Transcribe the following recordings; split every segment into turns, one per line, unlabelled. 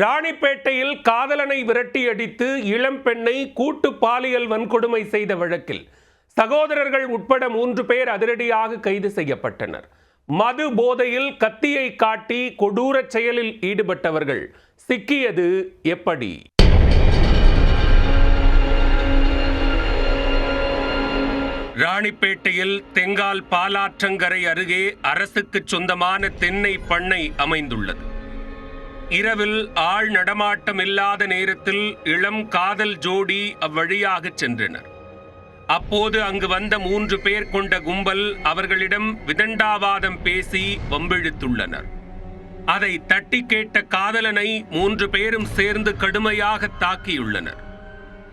ராணிப்பேட்டையில் காதலனை விரட்டியடித்து இளம்பெண்ணை கூட்டு பாலியல் வன்கொடுமை செய்த வழக்கில் சகோதரர்கள் உட்பட மூன்று பேர் அதிரடியாக கைது செய்யப்பட்டனர். மது போதையில் கத்தியை காட்டி கொடூரச் செயலில் ஈடுபட்டவர்கள் சிக்கியது எப்படி? ராணிப்பேட்டையில் தெங்கால் பாலாற்றங்கரை அருகே அரசுக்கு சொந்தமான தென்னை பண்ணை அமைந்துள்ளது. இரவில் ஆள் நடமாட்டம் இல்லாத நேரத்தில் இளம் காதல் ஜோடி அவ்வழியாக சென்றனர். அப்போது அங்கு வந்த மூன்று பேர் கொண்ட கும்பல் அவர்களிடம் விதண்டாவாதம் பேசி வம்பிழுத்துள்ளனர். அதை தட்டி கேட்ட காதலனை மூன்று பேரும் சேர்ந்து கடுமையாக தாக்கியுள்ளனர்.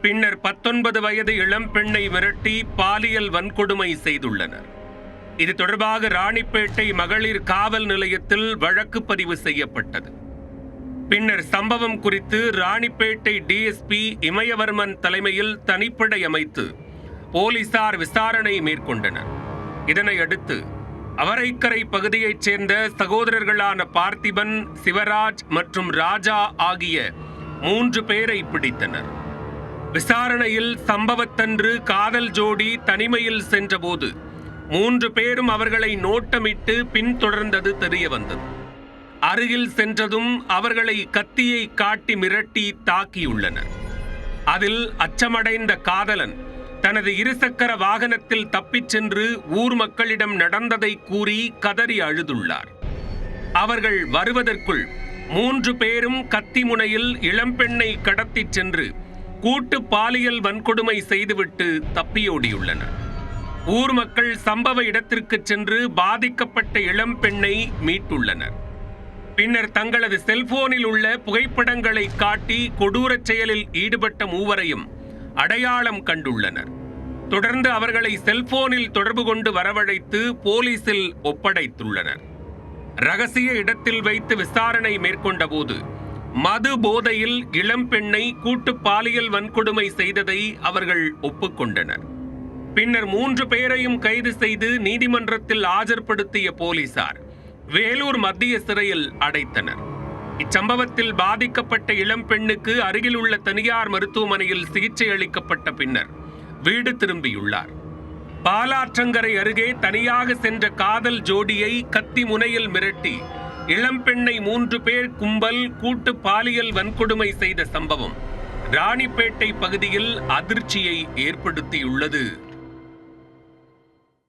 பின்னர் பத்தொன்பது வயது இளம் பெண்ணை மிரட்டி பாலியல் வன்கொடுமை செய்துள்ளனர். இது தொடர்பாக ராணிப்பேட்டை மகளிர் காவல் நிலையத்தில் வழக்கு பதிவு செய்யப்பட்டது. பின்னர் சம்பவம் குறித்து ராணிப்பேட்டை டிஎஸ்பி இமயவர்மன் தலைமையில் தனிப்படை அமைத்து போலீசார் விசாரணை மேற்கொண்டனர். இதனையடுத்து அவரைக்கரை பகுதியைச் சேர்ந்த சகோதரர்களான பார்த்திபன் சிவராஜ் மற்றும் ராஜா ஆகிய மூன்று பேரை பிடித்தனர். விசாரணையில் சம்பவத்தன்று காதல் ஜோடி தனிமையில் சென்றபோது மூன்று பேரும் அவர்களை நோட்டமிட்டு பின்தொடர்ந்தது தெரிய வந்தது அருகில் சென்றதும் அவர்களை கத்தியை காட்டி மிரட்டி தாக்கியுள்ளனர் அதில் அச்சமடைந்த காதலன் தனது இருசக்கர வாகனத்தில் தப்பிச் சென்று ஊர் மக்களிடம் நடந்ததை கூறி கதறி அழுதுள்ளார். அவர்கள் வருவதற்குள் மூன்று பேரும் கத்தி முனையில் இளம்பெண்ணை கடத்திச் சென்று கூட்டு பாலியல் வன்கொடுமை செய்துவிட்டு தப்பியோடியுள்ளனர். ஊர் மக்கள் சம்பவ இடத்திற்கு சென்று பாதிக்கப்பட்ட இளம்பெண்ணை மீட்டுள்ளனர். பின்னர் தங்களது செல்போனில் உள்ள புகைப்படங்களை காட்டி கொடூரச் செயலில் ஈடுபட்ட மூவரையும் அடையாளம் கண்டுள்ளனர். தொடர்ந்து அவர்களை செல்போனில் தொடர்பு கொண்டு வரவழைத்து போலீசில் ஒப்படைத்துள்ளனர். ரகசிய இடத்தில் வைத்து விசாரணை மேற்கொண்டபோது மது போதையில் இளம்பெண்ணை கூட்டு பாலியல் வன்கொடுமை செய்ததை அவர்கள் ஒப்புக்கொண்டனர். பின்னர் மூன்று பேரையும் கைது செய்து நீதிமன்றத்தில் ஆஜர்படுத்திய போலீசார் வேலூர் மத்திய சிறையில் அடைத்தனர். இச்சம்பவத்தில் பாதிக்கப்பட்ட இளம் பெண்ணுக்கு அருகில் உள்ள தனியார் மருத்துவமனையில் சிகிச்சை அளிக்கப்பட்ட பின்னர் வீடு திரும்பியுள்ளார். பாலாற்றங்கரை அருகே தனியாக சென்ற காதல் ஜோடியை கத்தி முனையில் மிரட்டி இளம்பெண்ணை மூன்று பேர் கும்பல் கூட்டு பாலியல் வன்கொடுமை செய்த சம்பவம் ராணிப்பேட்டை பகுதியில் அதிர்ச்சியை ஏற்படுத்தியுள்ளது.